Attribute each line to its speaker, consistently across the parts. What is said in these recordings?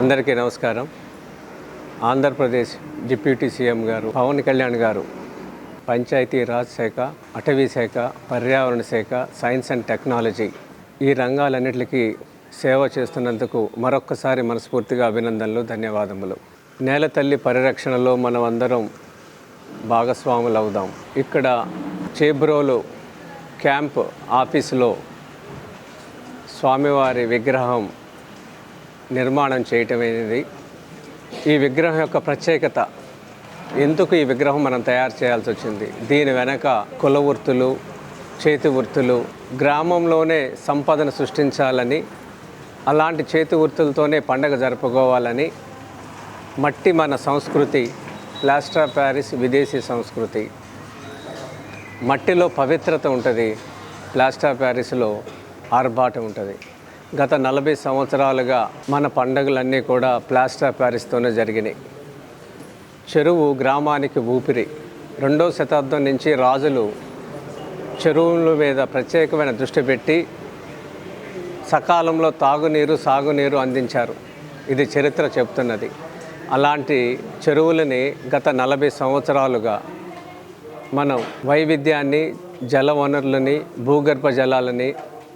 Speaker 1: అందరికీ నమస్కారం. Andhra Pradesh deputy CM గారు పవన్ కళ్యాణ్ గారు పంచాయతీ రాజ్ శాఖ అటవీ శాఖ పర్యావరణ శాఖ సైన్స్ అండ్ టెక్నాలజీ ఈ రంగాలన్నిటికీ సేవ చేస్తున్నందుకు మరొక్కసారి మనస్ఫూర్తిగా అభినందనలు ధన్యవాదములు. నేల తల్లి పరిరక్షణలో మనం అందరం భాగస్వాములు అవుదాం. ఇక్కడ చేబ్రోలు క్యాంప్ ఆఫీసులో స్వామివారి విగ్రహం నిర్మాణం చేయటం అనేది ఈ విగ్రహం యొక్క ప్రత్యేకత. ఎందుకు ఈ విగ్రహం మనం తయారు చేయాల్సి వచ్చింది? దీని వెనక కుల వృత్తులు చేతి వృత్తులు గ్రామంలోనే సంపదను సృష్టించాలని అలాంటి చేతి వృత్తులతోనే పండగ జరుపుకోవాలని మట్టి మన సంస్కృతి ప్లాస్టర్ ఆఫ్ ప్యారిస్ విదేశీ సంస్కృతి. మట్టిలో పవిత్రత ఉంటుంది ప్లాస్టర్ ఆఫ్ ప్యారిస్లో ఆర్భాటం ఉంటుంది. గత నలభై సంవత్సరాలుగా మన పండగలన్నీ కూడా ప్లాస్టర్ ప్యారిస్తోనే జరిగినాయి. చెరువు గ్రామానికి ఊపిరి. రెండో శతాబ్దం నుంచి రాజులు చెరువుల మీద ప్రత్యేకమైన దృష్టి పెట్టి సకాలంలో తాగునీరు సాగునీరు అందించారు. ఇది చరిత్ర చెప్తున్నది. అలాంటి చెరువులని గత నలభై సంవత్సరాలుగా మనం వైవిధ్యాన్ని జల వనరులని భూగర్భ జలాలని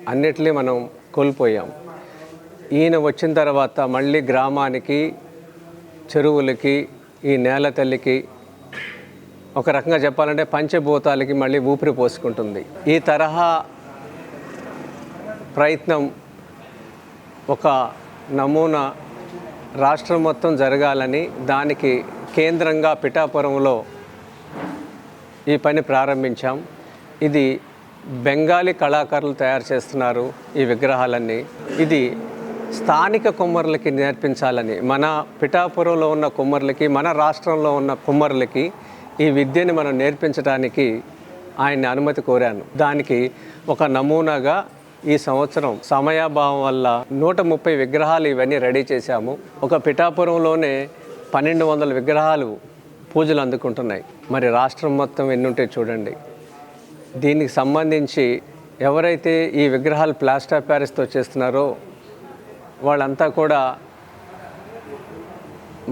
Speaker 1: అన్నిటినీ మనం కోల్పోయాం. ఈయన వచ్చిన తర్వాత మళ్ళీ గ్రామానికి చెరువులకి ఈ నేల తల్లికి ఒక రకంగా చెప్పాలంటే పంచభూతాలకి మళ్ళీ ఊపిరి పోసుకుంటుంది. ఈ తరహా ప్రయత్నం ఒక నమూనా రాష్ట్రం మొత్తం జరగాలని దానికి కేంద్రంగా పిఠాపురంలో ఈ పని ప్రారంభించాం. ఇది బెంగాలీ కళాకారులు తయారు చేస్తున్నారు ఈ విగ్రహాలన్నీ. ఇది స్థానిక కుమ్మరులకి నేర్పించాలని మన పిఠాపురంలో ఉన్న కుమ్మరులకి మన రాష్ట్రంలో ఉన్న కుమ్మరులకి ఈ విద్యని మనం నేర్పించడానికి ఆయన అనుమతి కోరాను. దానికి ఒక నమూనాగా ఈ సంవత్సరం సమయాభావం వల్ల నూట ముప్పై విగ్రహాలు ఇవన్నీ రెడీ చేశాము. ఒక పిఠాపురంలోనే పన్నెండు వందల విగ్రహాలు పూజలు అందుకుంటున్నాయి. మరి రాష్ట్రం మొత్తం ఎన్ని చూడండి. దీనికి సంబంధించి ఎవరైతే ఈ విగ్రహాలు ప్లాస్టర్ ప్యారిస్తో చేస్తున్నారో వాళ్ళంతా కూడా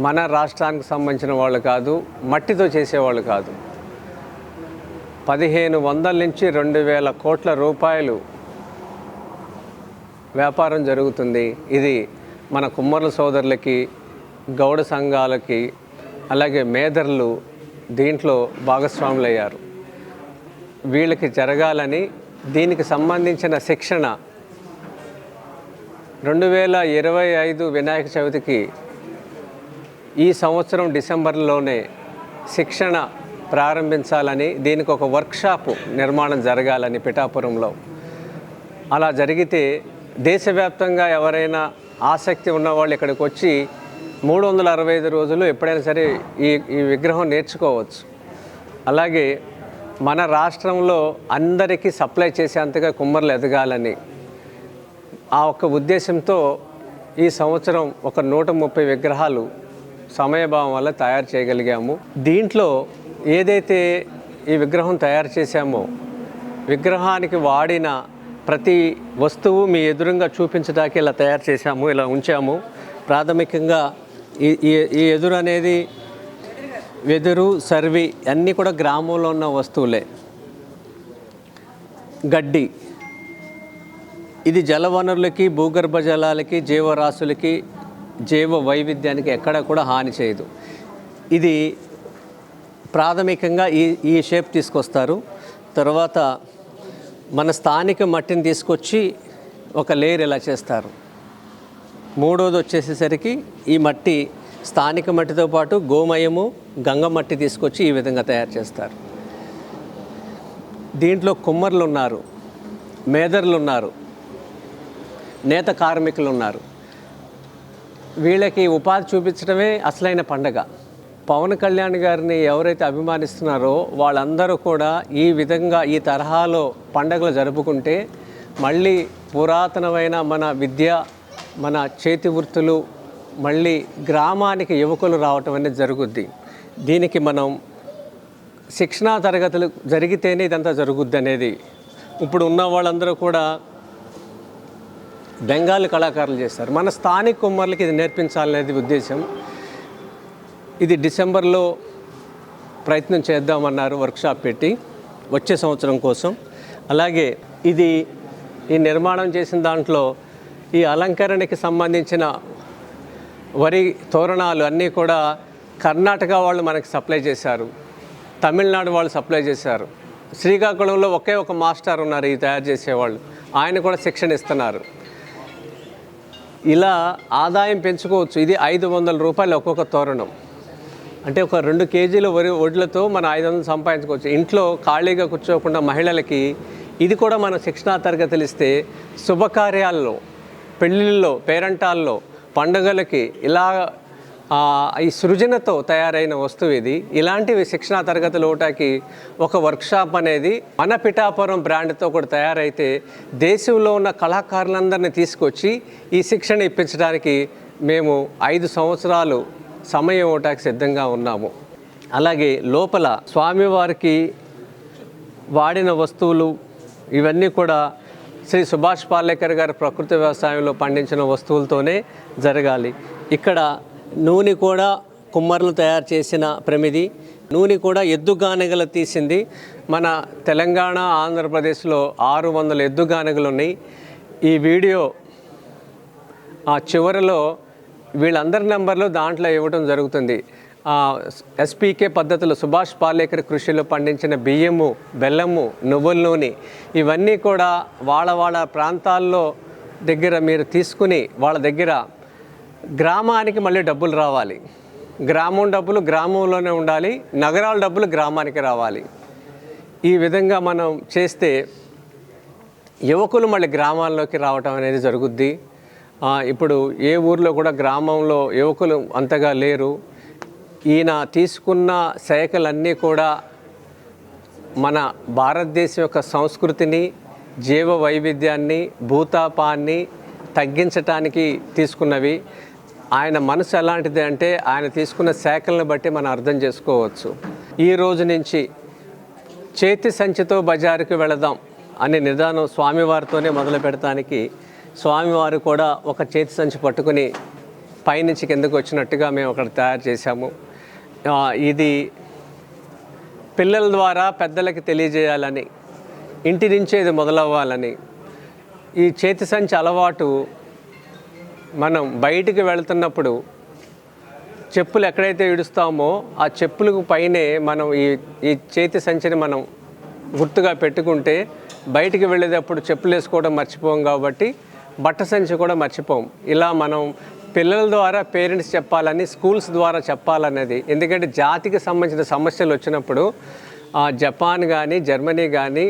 Speaker 1: మన రాష్ట్రానికి సంబంధించిన వాళ్ళు కాదు మట్టితో చేసేవాళ్ళు కాదు. పదిహేను వందల నుంచి రెండు వేల కోట్ల రూపాయలు వ్యాపారం జరుగుతుంది. ఇది మన కుమ్మరుల సోదరులకి గౌడ సంఘాలకి అలాగే మేదర్లు దీంట్లో భాగస్వాములయ్యారు. వీళ్ళకి జరగాలని దీనికి సంబంధించిన శిక్షణ రెండు వేల ఇరవై ఐదు వినాయక చవితికి ఈ సంవత్సరం డిసెంబర్లోనే శిక్షణ ప్రారంభించాలని దీనికి ఒక వర్క్షాప్ నిర్మాణం జరగాలని పిఠాపురంలో. అలా జరిగితే దేశవ్యాప్తంగా ఎవరైనా ఆసక్తి ఉన్నవాళ్ళు ఇక్కడికి వచ్చి మూడు వందల అరవై ఐదు రోజులు ఎప్పుడైనా సరే ఈ ఈ విగ్రహం నేర్చుకోవచ్చు. అలాగే మన రాష్ట్రంలో అందరికీ సప్లై చేసేంతగా కుమ్మర్లు ఎదగాలని ఆ ఒక్క ఉద్దేశంతో ఈ సంవత్సరం ఒక నూట ముప్పై విగ్రహాలు సమయభావం వల్ల తయారు చేయగలిగాము. దీంట్లో ఏదైతే ఈ విగ్రహం తయారు చేశామో విగ్రహానికి వాడిన ప్రతి వస్తువు మీ ఎదురుగా చూపించడానికి ఇలా తయారు చేశాము ఇలా ఉంచాము. ప్రాథమికంగా ఈ ఈ- ఈ ఎదురు అనేది వెదురు సర్వి అన్నీ కూడా గ్రామంలో ఉన్న వస్తువులే. గడ్డి. ఇది జలవనరులకి భూగర్భ జలాలకి జీవరాశులకి జీవ వైవిధ్యానికి ఎక్కడ కూడా హాని చేయదు. ఇది ప్రాథమికంగా ఈ ఈ షేప్ తీసుకొస్తారు. తర్వాత మన స్థానిక మట్టిని తీసుకొచ్చి ఒక లేయర్ ఇలా చేస్తారు. మూడోది వచ్చేసేసరికి ఈ మట్టి స్థానిక మట్టితో పాటు గోమయము గంగ మట్టి తీసుకొచ్చి ఈ విధంగా తయారు చేస్తారు. దీంట్లో కుమ్మర్లు ఉన్నారు మేదర్లు ఉన్నారు నేత కార్మికులు ఉన్నారు వీళ్ళకి ఉపాధి చూపించడమే అసలైన పండగ. పవన్ కళ్యాణ్ గారిని ఎవరైతే అభిమానిస్తున్నారో వాళ్ళందరూ కూడా ఈ విధంగా ఈ తరహాలో పండగలు జరుపుకుంటే మళ్ళీ పురాతనమైన మన విద్య మన చేతి వృత్తులు మళ్ళీ గ్రామానికి యువకులు రావటం అనేది జరుగుద్ది. దీనికి మనం శిక్షణా తరగతులు జరిగితేనే ఇదంతా జరుగుద్ది అనేది. ఇప్పుడు ఉన్న వాళ్ళందరూ కూడా బెంగాల్ కళాకారులు చేస్తారు. మన స్థానిక కుమ్మర్లకి ఇది నేర్పించాలనేది ఉద్దేశం. ఇది డిసెంబర్లో ప్రయత్నం చేద్దామన్నారు వర్క్షాప్ పెట్టి వచ్చే సంవత్సరం కోసం. అలాగే ఇది ఈ నిర్మాణం చేసిన దాంట్లో ఈ అలంకరణకి సంబంధించిన వరి తోరణాలు అన్నీ కూడా కర్ణాటక వాళ్ళు మనకి సప్లై చేశారు. తమిళనాడు వాళ్ళు సప్లై చేశారు. శ్రీకాకుళంలో ఒకే ఒక మాస్టర్ ఉన్నారు ఈ తయారు చేసేవాళ్ళు. ఆయన కూడా శిక్షణ ఇస్తున్నారు. ఇలా ఆదాయం పెంచుకోవచ్చు. ఇది ఐదు వందల రూపాయలు ఒక్కొక్క తోరణం. అంటే ఒక రెండు కేజీల వరి వడ్లతో మనం ఐదు వందలు సంపాదించుకోవచ్చు. ఇంట్లో ఖాళీగా కూర్చోకుండా మహిళలకి ఇది కూడా మన శిక్షణా తరగతులు ఇస్తే శుభకార్యాల్లో పెళ్ళిళ్ళలో పేరంటాల్లో పండుగలకి ఇలా ఈ సృజనతో తయారైన వస్తువు ఇది. ఇలాంటివి శిక్షణా తరగతులు ఒకటాకి ఒక వర్క్షాప్ అనేది మన పిఠాపురం బ్రాండ్తో కూడా తయారైతే దేశంలో ఉన్న కళాకారులందరినీ తీసుకొచ్చి ఈ శిక్షణ ఇప్పించడానికి మేము ఐదు సంవత్సరాలు సమయం ఒకటాకి సిద్ధంగా ఉన్నాము. అలాగే లోపల స్వామివారికి వాడిన వస్తువులు ఇవన్నీ కూడా శ్రీ సుభాష్ పాలేకర్ గారి ప్రకృతి వ్యవసాయంలో పండించిన వస్తువులతోనే జరగాలి. ఇక్కడ నూనె కూడా కుమ్మర్లు తయారు చేసిన ప్రమిది. నూనె కూడా ఎద్దుగానగలు తీసింది. మన తెలంగాణ ఆంధ్రప్రదేశ్లో ఆరు వందల ఎద్దుగానగలు ఉన్నాయి. ఈ వీడియో ఆ చివరిలో వీళ్ళందరి నెంబర్లు దాంట్లో ఇవ్వడం జరుగుతుంది. ఎస్పీకే పద్ధతిలో సుభాష్ పాలేకర్ కృషిలో పండించిన బియ్యము బెల్లము నువ్వుల నూనె ఇవన్నీ కూడా వాళ్ళ వాళ్ళ ప్రాంతాల్లో దగ్గర మీరు తీసుకుని వాళ్ళ దగ్గర గ్రామానికి మళ్ళీ డబ్బులు రావాలి. గ్రామం డబ్బులు గ్రామంలోనే ఉండాలి నగరాల డబ్బులు గ్రామానికి రావాలి. ఈ విధంగా మనం చేస్తే యువకులు మళ్ళీ గ్రామాల్లోకి రావటం అనేది జరుగుద్ది. ఇప్పుడు ఏ ఊర్లో కూడా గ్రామంలో యువకులు అంతగా లేరు. ఈయన తీసుకున్న శాఖలన్నీ కూడా మన భారతదేశం యొక్క సంస్కృతిని జీవ వైవిధ్యాన్ని భూతాపాన్ని తగ్గించటానికి తీసుకున్నవి. ఆయన మనసు ఎలాంటిది అంటే ఆయన తీసుకున్న శాఖలను బట్టి మనం అర్థం చేసుకోవచ్చు. ఈ రోజు నుంచి చేతి సంచితో బజారుకు వెళదాం అనే నిదానం స్వామివారితోనే మొదలు పెడతానికి స్వామివారు కూడా ఒక చేతి సంచి పట్టుకుని పైనుంచి కిందకు వచ్చినట్టుగా మేము అక్కడ తయారు చేశాము. ఇది పిల్లల ద్వారా పెద్దలకి తెలియజేయాలని ఇంటి నుంచే ఇది మొదలవ్వాలని ఈ చేతి సంచి అలవాటు మనం బయటికి వెళ్తున్నప్పుడు చెప్పులు ఎక్కడైతే ఇడుస్తామో ఆ చెప్పులకు పైనే మనం ఈ ఈ చేతి సంచిని మనం గుర్తుగా పెట్టుకుంటే బయటికి వెళ్ళేటప్పుడు చెప్పులు వేసుకోవడం మర్చిపోం కాబట్టి బట్ట సంచి కూడా మర్చిపోం. ఇలా మనం పిల్లల ద్వారా పేరెంట్స్ చెప్పాలని స్కూల్స్ ద్వారా చెప్పాలన్నది. ఎందుకంటే జాతికి సంబంధించిన సమస్యలు వచ్చినప్పుడు జపాన్ కానీ జర్మనీ కానీ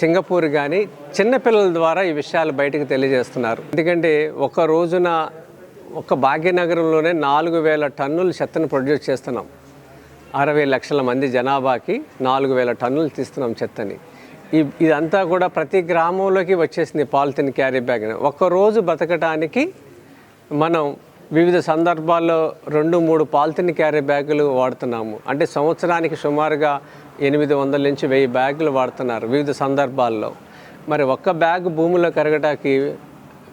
Speaker 1: సింగపూర్ కానీ చిన్నపిల్లల ద్వారా ఈ విషయాలు బయటకు తెలియజేస్తున్నారు. ఎందుకంటే ఒక రోజున ఒక భాగ్యనగరంలోనే నాలుగు వేల టన్నుల చెత్తను ప్రొడ్యూస్ చేస్తున్నాం. అరవై లక్షల మంది జనాభాకి నాలుగు వేల టన్నులు తీస్తున్నాం చెత్తని. ఈ ఇదంతా కూడా ప్రతి గ్రామంలోకి వచ్చేసింది పాలిథిన్ క్యారీ బ్యాగ్. ఒక్కరోజు రోజు బతకడానికి మనం వివిధ సందర్భాల్లో రెండు మూడు పాలిథిన్ క్యారీ బ్యాగులు వాడుతున్నాము. అంటే సంవత్సరానికి సుమారుగా ఎనిమిది వందల నుంచి వెయ్యి బ్యాగులు వాడుతున్నారు వివిధ సందర్భాల్లో. మరి ఒక్క బ్యాగ్ భూమిలో కరగటానికి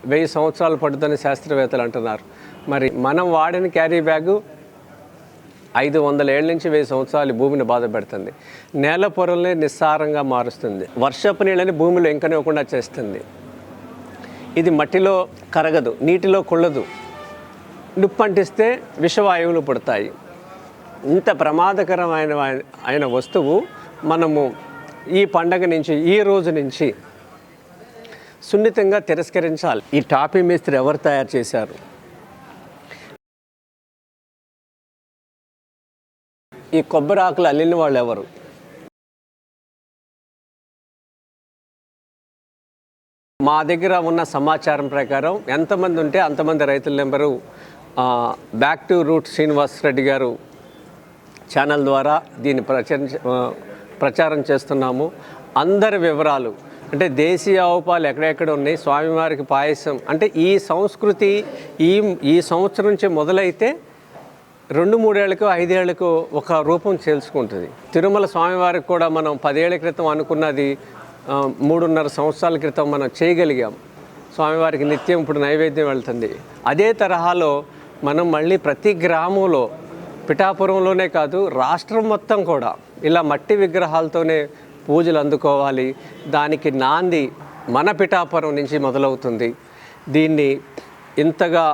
Speaker 1: వెయ్యి సంవత్సరాలు పడుతుందని శాస్త్రవేత్తలు అంటున్నారు. మరి మనం వాడిన క్యారీ బ్యాగు ఐదు వందల ఏళ్ళ నుంచి వెయ్యి సంవత్సరాలు భూమిని బాధ పెడుతుంది. నేల పొరల్ని నిస్సారంగా మారుస్తుంది. వర్షపు నీళ్ళని భూమిలో ఇంకనివ్వకుండా చేస్తుంది. ఇది మట్టిలో కరగదు నీటిలో కుళ్ళదు. నిప్పంటిస్తే విషవాయువులు పుడతాయి. ఇంత ప్రమాదకరమైన అయిన వస్తువు మనము ఈ పండగ నుంచి ఈ రోజు నుంచి సున్నితంగా తిరస్కరించాలి. ఈ టాపీ మేస్త్రి ఎవరు తయారు చేశారు? ఈ కొబ్బరి ఆకులు అల్లిన వాళ్ళు ఎవరు? మా దగ్గర ఉన్న సమాచారం ప్రకారం ఎంతమంది ఉంటే అంతమంది రైతుల number back to root Srinivas Reddy గారు ఛానల్ ద్వారా దీన్ని ప్రచరించ ప్రచారం చేస్తున్నాము. అందరి వివరాలు అంటే దేశీయ ఆవుపాలు ఎక్కడెక్కడ ఉన్నాయి స్వామివారికి పాయసం అంటే ఈ సంస్కృతి ఈ ఈ సంవత్సరం నుంచి మొదలైతే రెండు మూడేళ్ళకు ఐదేళ్ళకు ఒక రూపం చేల్చుకుంటుంది. తిరుమల స్వామివారికి కూడా మనం పదేళ్ళ క్రితం అనుకున్నది మూడున్నర సంవత్సరాల క్రితం మనం చేయగలిగాం. స్వామివారికి నిత్యం ఇప్పుడు నైవేద్యం వెళ్తుంది. అదే తరహాలో మనం మళ్ళీ ప్రతి గ్రామంలో పిఠాపురంలోనే కాదు రాష్ట్రం మొత్తం కూడా ఇలా మట్టి విగ్రహాలతోనే పూజలు అందుకోవాలి. దానికి నాంది మన పిఠాపురం నుంచి మొదలవుతుంది. దీన్ని ఇంతగా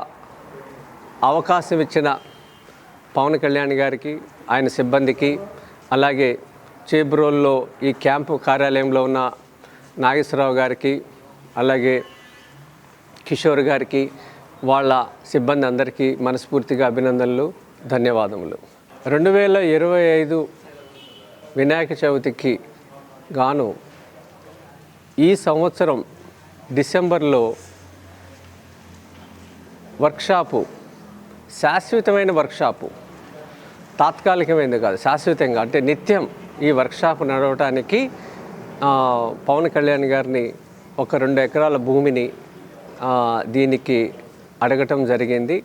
Speaker 1: అవకాశం ఇచ్చిన పవన్ కళ్యాణ్ గారికి ఆయన సిబ్బందికి అలాగే చేబ్రోల్లో ఈ క్యాంపు కార్యాలయంలో ఉన్న నాగేశ్వరరావు గారికి అలాగే కిషోర్ గారికి వాళ్ళ సిబ్బంది అందరికీ మనస్ఫూర్తిగా అభినందనలు ధన్యవాదములు. రెండు వేల ఇరవై ఐదు వినాయక చవితికి గాను ఈ సంవత్సరం డిసెంబర్లో వర్క్షాపు శాశ్వతమైన వర్క్షాపు. తాత్కాలికమైనది కాదు శాశ్వతంగా. అంటే నిత్యం ఈ వర్క్షాప్ నడవటానికి పవన్ కళ్యాణ్ గారిని ఒక రెండు ఎకరాల భూమిని దీనికి అడగటం జరిగింది.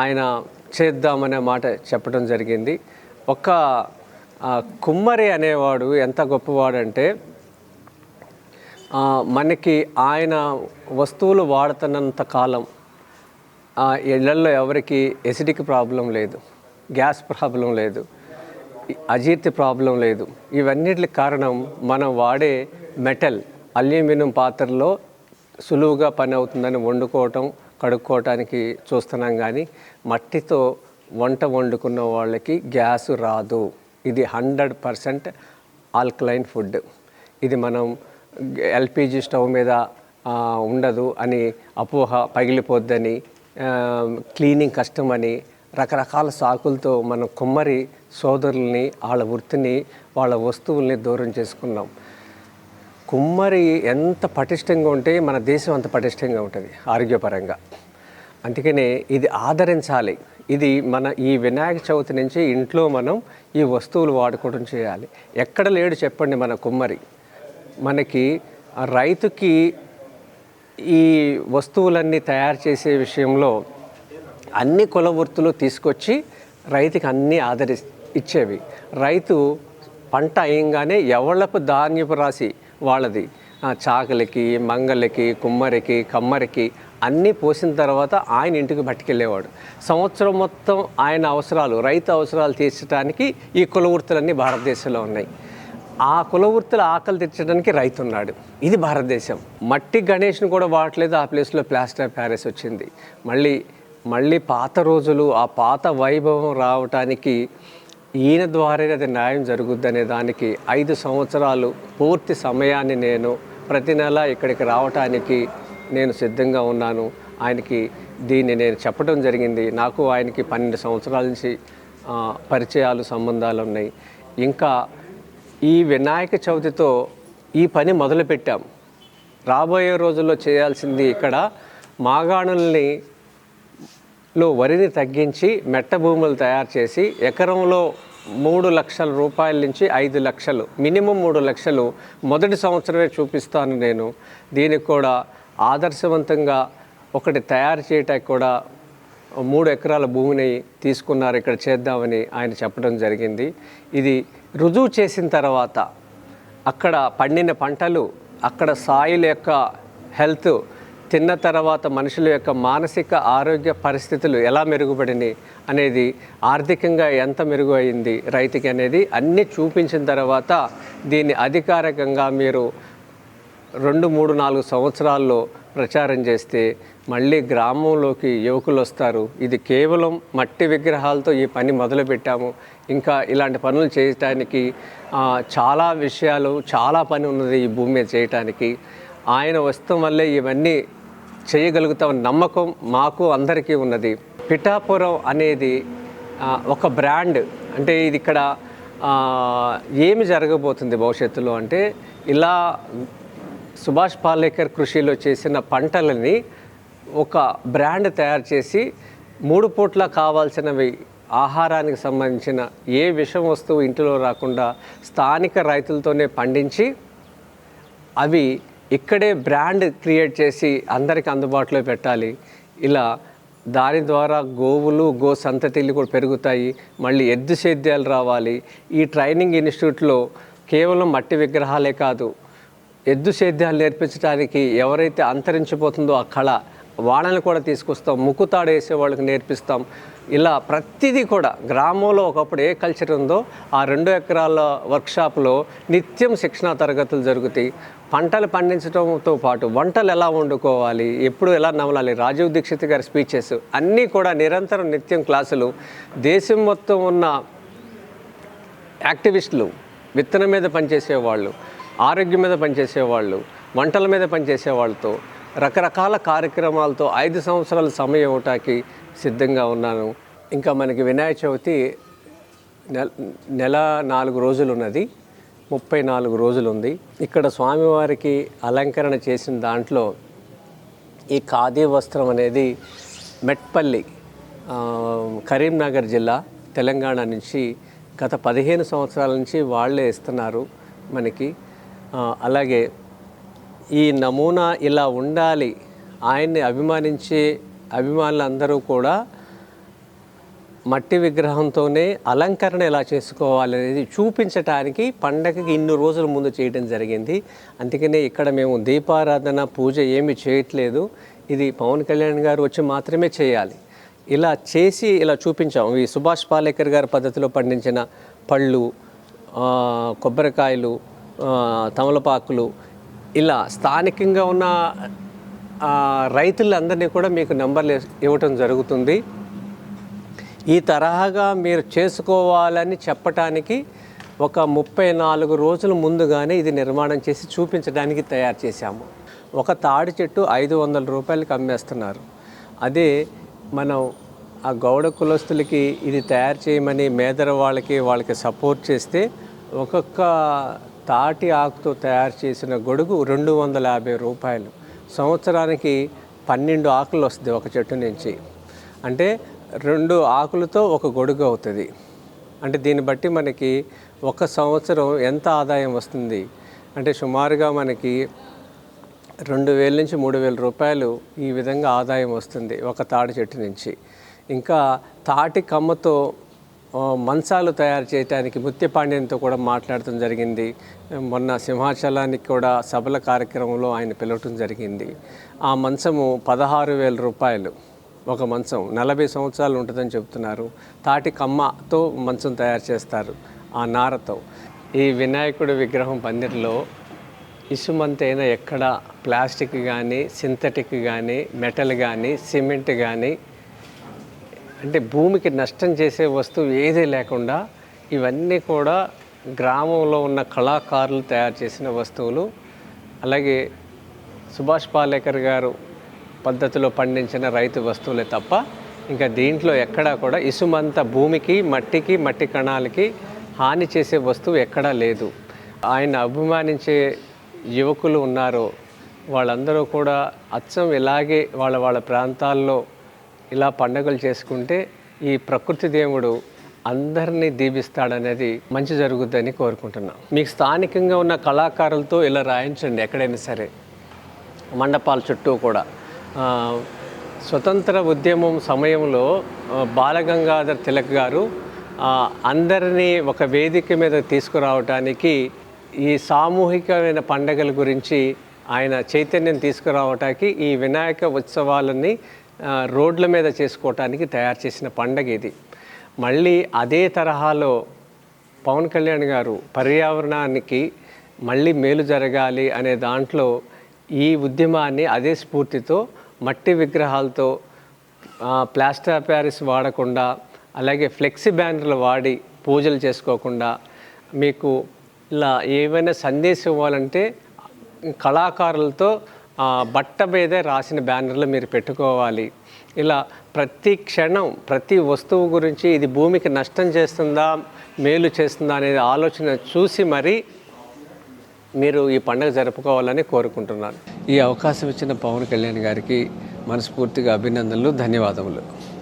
Speaker 1: ఆయన చేద్దామనే మాట చెప్పడం జరిగింది. ఒక కుమ్మరి అనేవాడు ఎంత గొప్పవాడంటే మనకి ఆయన వస్తువులు వాడుతున్నంత కాలం ఆ ఇళ్ళల్లో ఎవరికి ఎసిడిక్ ప్రాబ్లం లేదు గ్యాస్ ప్రాబ్లం లేదు అజీర్తి ప్రాబ్లం లేదు. ఇవన్నిటికి కారణం మనం వాడే మెటల్ అల్యూమినియం పాత్రలో సులువుగా పని అవుతుందని వండుకోవటం కడుక్కోవటానికి చూస్తున్నాం కానీ మట్టితో వంట వండుకున్న వాళ్ళకి గ్యాస్ రాదు. ఇది హండ్రెడ్ పర్సెంట్ ఆల్కలైన్ ఫుడ్ ఇది మనం ఎల్పిజి స్టవ్ మీద ఉండదు అని అపోహ పగిలిపోద్దని క్లీనింగ్ కష్టమని రకరకాల సాకులతో మనం కుమ్మరి సోదరుల్ని వాళ్ళ వృత్తిని వాళ్ళ వస్తువుల్ని దూరం చేసుకున్నాం. కుమ్మరి ఎంత పటిష్టంగా ఉంటే మన దేశం అంత పటిష్టంగా ఉంటుంది ఆరోగ్యపరంగా. అందుకనే ఇది ఆదరించాలి. ఇది మన ఈ వినాయక చవితి నుంచి ఇంట్లో మనం ఈ వస్తువులు వాడుకోవడం చేయాలి. ఎక్కడ లేడు చెప్పండి మన కుమ్మరి. మనకి రైతుకి ఈ వస్తువులన్నీ తయారు చేసే విషయంలో అన్ని కుల వృత్తులు తీసుకొచ్చి రైతుకి అన్నీ ఆదరి ఇచ్చేవి. రైతు పంట అయ్యంగానే ఎవళ్ళపు ధాన్యపు రాసి వాళ్ళది? చాకలికి మంగళకి కుమ్మరికి కమ్మరికి అన్నీ పోసిన తర్వాత ఆయన ఇంటికి పట్టుకెళ్ళేవాడు. సంవత్సరం మొత్తం ఆయన అవసరాలు రైతు అవసరాలు తీర్చడానికి ఈ కుల వృత్తులన్నీ భారతదేశంలో ఉన్నాయి. ఆ కులవృత్తుల ఆకలి తీర్చడానికి రైతు ఉన్నాడు ఇది భారతదేశం. మట్టి గణేష్ను కూడా వాడట్లేదు ఆ ప్లేస్లో ప్లాస్టర్ ఆఫ్ ప్యారిస్ వచ్చింది. మళ్ళీ మళ్ళీ పాత రోజులు ఆ పాత వైభవం రావటానికి ఈయన ద్వారానే అది న్యాయం జరుగుద్దనే దానికి ఐదు సంవత్సరాలు పూర్తి సమయాన్ని నేను ప్రతి నెల ఇక్కడికి రావటానికి నేను సిద్ధంగా ఉన్నాను. ఆయనకి దీన్ని నేను చెప్పడం జరిగింది. నాకు ఆయనకి పన్నెండు సంవత్సరాల నుంచి పరిచయాలు సంబంధాలు ఉన్నాయి ఇంకా ఈ వినాయక చవితితో ఈ పని మొదలుపెట్టాం. రాబోయే రోజుల్లో చేయాల్సింది ఇక్కడ మాగాణుల్ని లో వరిని తగ్గించి మెట్ట భూములు తయారు చేసి ఎకరంలో మూడు లక్షల రూపాయల నుంచి ఐదు లక్షలు మినిమం మూడు లక్షలు మొదటి సంవత్సరమే చూపిస్తాను నేను. దీనికి కూడా ఆదర్శవంతంగా ఒకటి తయారు చేయటానికి కూడా మూడు ఎకరాల భూమిని తీసుకున్నారు. ఇక్కడ చేద్దామని ఆయన చెప్పడం జరిగింది. ఇది రుజువు చేసిన తర్వాత అక్కడ పండిన పంటలు అక్కడ సాయిల్ యొక్క హెల్త్ తిన్న తర్వాత మనుషుల యొక్క మానసిక ఆరోగ్య పరిస్థితులు ఎలా మెరుగుపడినాయి అనేది ఆర్థికంగా ఎంత మెరుగు అయింది రైతుకి అనేది అన్నీ చూపించిన తర్వాత దీన్ని అధికారికంగా మీరు రెండు మూడు నాలుగు సంవత్సరాల్లో ప్రచారం చేస్తే మళ్ళీ గ్రామంలోకి యువకులు వస్తారు. ఇది కేవలం మట్టి విగ్రహాలతో ఈ పని మొదలుపెట్టాము. ఇంకా ఇలాంటి పనులు చేయటానికి చాలా విషయాలు చాలా పని ఉన్నది ఈ భూమి మీద చేయటానికి. ఆయన వస్తాం వల్లే ఇవన్నీ చేయగలుగుతాం నమ్మకం మాకు అందరికీ ఉన్నది. పిఠాపురం అనేది ఒక బ్రాండ్. అంటే ఇది ఇక్కడ ఏమి జరగబోతుంది భవిష్యత్తులో అంటే ఇలా సుభాష్ పాలేకర్ కృషిలో చేసిన పంటలని ఒక బ్రాండ్ తయారు చేసి మూడు పూట్ల కావాల్సినవి ఆహారానికి సంబంధించిన ఏ విషం వస్తువు ఇంటిలో రాకుండా స్థానిక రైతులతోనే పండించి అవి ఇక్కడే బ్రాండ్ క్రియేట్ చేసి అందరికి అందుబాటులో పెట్టాలి. ఇలా దాని ద్వారా గోవులు గో సంతతిలు కూడా పెరుగుతాయి. మళ్ళీ ఎద్దు సేద్యాలు రావాలి. ఈ ట్రైనింగ్ ఇన్స్టిట్యూట్లో కేవలం మట్టి విగ్రహాలే కాదు ఎద్దు సేద్యాలు నేర్పించడానికి ఎవరైతే అంతరించిపోతుందో ఆ కళ వాళ్ళని కూడా తీసుకొస్తాం ముక్కుతాడు వేసే వాళ్ళకి నేర్పిస్తాం. ఇలా ప్రతిదీ కూడా గ్రామంలో ఒకప్పుడు ఏ కల్చర్ ఉందో ఆ రెండు ఎకరాల వర్క్షాప్లో నిత్యం శిక్షణా తరగతులు జరుగుతాయి. పంటలు పండించడంతో పాటు వంటలు ఎలా వండుకోవాలి ఎప్పుడు ఎలా నమలాలి రాజీవ్ దీక్షిత్ గారి స్పీచెస్ అన్నీ కూడా నిరంతరం నిత్యం క్లాసులు. దేశం మొత్తం ఉన్న యాక్టివిస్టులు విత్తనం మీద పనిచేసేవాళ్ళు ఆరోగ్యం మీద పనిచేసేవాళ్ళు వంటల మీద పనిచేసే వాళ్ళతో రకరకాల కార్యక్రమాలతో ఐదు సంవత్సరాల సమయం ఇవ్వటానికి సిద్ధంగా ఉన్నాను. ఇంకా మనకి వినాయక చవితి నెల నెల నాలుగు రోజులు ఉన్నది ముప్పై నాలుగు రోజులు ఉంది ఇక్కడ స్వామివారికి అలంకరణ చేసిన దాంట్లో ఈ ఖాదీ వస్త్రం అనేది మెట్పల్లి కరీంనగర్ జిల్లా తెలంగాణ నుంచి గత పదిహేను సంవత్సరాల నుంచి వాళ్ళే ఇస్తున్నారు మనకి. అలాగే ఈ నమూనా ఇలా ఉండాలి. ఆయన్ని అభిమానించే అభిమానులందరూ కూడా మట్టి విగ్రహంతోనే అలంకరణ ఎలా చేసుకోవాలి అనేది చూపించటానికి పండగకి ఇన్ని రోజుల ముందు చేయడం జరిగింది. అందుకనే ఇక్కడ మేము దీపారాధన పూజ ఏమి చేయట్లేదు. ఇది పవన్ కళ్యాణ్ గారు వచ్చి మాత్రమే చేయాలి. ఇలా చేసి ఇలా చూపించాం. ఈ సుభాష్ పాలేకర్ గారి పద్ధతిలో పండించిన పళ్ళు కొబ్బరికాయలు తమలపాకులు ఇలా స్థానికంగా ఉన్న రైతులందరినీ కూడా మీకు నెంబర్లు ఇవ్వటం జరుగుతుంది. ఈ తరహాగా మీరు చేసుకోవాలని చెప్పటానికి ఒక ముప్పై నాలుగు రోజుల ముందుగానే ఇది నిర్మాణం చేసి చూపించడానికి తయారు చేశాము. ఒక తాడి చెట్టు ఐదు వందల రూపాయలకి అమ్మేస్తున్నారు. అదే మనం ఆ గౌడ కులస్తులకి ఇది తయారు చేయమని మేదర వాళ్ళకి వాళ్ళకి సపోర్ట్ చేస్తే ఒక్కొక్క తాటి ఆకుతో తయారు చేసిన గొడుగు రెండు వందల యాభై రూపాయలు. సంవత్సరానికి పన్నెండు ఆకులు వస్తుంది ఒక చెట్టు నుంచి. అంటే రెండు ఆకులతో ఒక గొడుగు అవుతుంది. అంటే దీన్ని బట్టి మనకి ఒక సంవత్సరం ఎంత ఆదాయం వస్తుంది? అంటే సుమారుగా మనకి రెండు వేల నుంచి మూడు వేల రూపాయలు ఈ విధంగా ఆదాయం వస్తుంది ఒక తాటి చెట్టు నుంచి. ఇంకా తాటి కమ్మతో మంచాలు తయారు చేయడానికి ముత్యపాండ్యంతో కూడా మాట్లాడటం జరిగింది. మొన్న సింహాచలానికి కూడా సభల కార్యక్రమంలో ఆయన పిలవటం జరిగింది. ఆ మంచము పదహారు వేల రూపాయలు. ఒక మంచం నలభై సంవత్సరాలు ఉంటుందని చెప్తున్నారు తాటి కమ్మతో మంచం తయారు చేస్తారు. ఆ నారతో. ఈ వినాయకుడి విగ్రహం పందిరిలో ఇసుమంతైన ఎక్కడ ప్లాస్టిక్ కానీ సింథటిక్ కానీ మెటల్ కానీ సిమెంట్ కానీ అంటే భూమికి నష్టం చేసే వస్తువు ఏదీ లేకుండా ఇవన్నీ కూడా గ్రామంలో ఉన్న కళాకారులు తయారు చేసిన వస్తువులు. అలాగే సుభాష్ పాలేకర్ గారు పద్ధతిలో పండించిన రైతు వస్తువులే తప్ప ఇంకా దీంట్లో ఎక్కడా కూడా ఇసుమంత భూమికి మట్టికి మట్టి కణాలకి హాని చేసే వస్తువు ఎక్కడా లేదు. ఆయన అభిమానించే యువకులు ఉన్నారో వాళ్ళందరూ కూడా అచ్చం ఇలాగే వాళ్ళ వాళ్ళ ప్రాంతాల్లో ఇలా పండుగలు చేసుకుంటే ఈ ప్రకృతి దేవుడు అందరినీ దీపిస్తాడనేది మంచి జరుగుద్దని కోరుకుంటున్నాం. మీకు స్థానికంగా ఉన్న కళాకారులతో ఇలా రాయించండి ఎక్కడైనా సరే. మండపాల చుట్టూ కూడా. స్వతంత్ర ఉద్యమం సమయంలో బాలగంగాధర్ తిలక్ గారు అందరినీ ఒక వేదిక మీద తీసుకురావటానికి ఈ సామూహికమైన పండగల గురించి ఆయన చైతన్యం తీసుకురావటానికి ఈ వినాయక ఉత్సవాలని రోడ్ల మీద చేసుకోవటానికి తయారు చేసిన పండగ ఇది. మళ్ళీ అదే తరహాలో పవన్ కళ్యాణ్ గారు పర్యావరణానికి మళ్ళీ మేలు జరగాలి అనే దాంట్లో ఈ ఉద్యమాన్ని అదే స్ఫూర్తితో మట్టి విగ్రహాలతో ప్లాస్టర్ ఆఫ్ ప్యారిస్ వాడకుండా అలాగే ఫ్లెక్సీ బ్యానర్లు వాడి పూజలు చేసుకోకుండా మీకు ఇలా ఏమైనా సందేశం ఇవ్వాలంటే కళాకారులతో బట్ట మీదే రాసిన బ్యానర్లు మీరు పెట్టుకోవాలి. ఇలా ప్రతి క్షణం ప్రతి వస్తువు గురించి ఇది భూమికి నష్టం చేస్తుందా మేలు చేస్తుందా అనేది ఆలోచన చూసి మరీ మీరు ఈ పండుగ జరుపుకోవాలని కోరుకుంటున్నాను. ఈ అవకాశం ఇచ్చిన పవన్ కళ్యాణ్ గారికి మనస్ఫూర్తిగా అభినందనలు ధన్యవాదములు.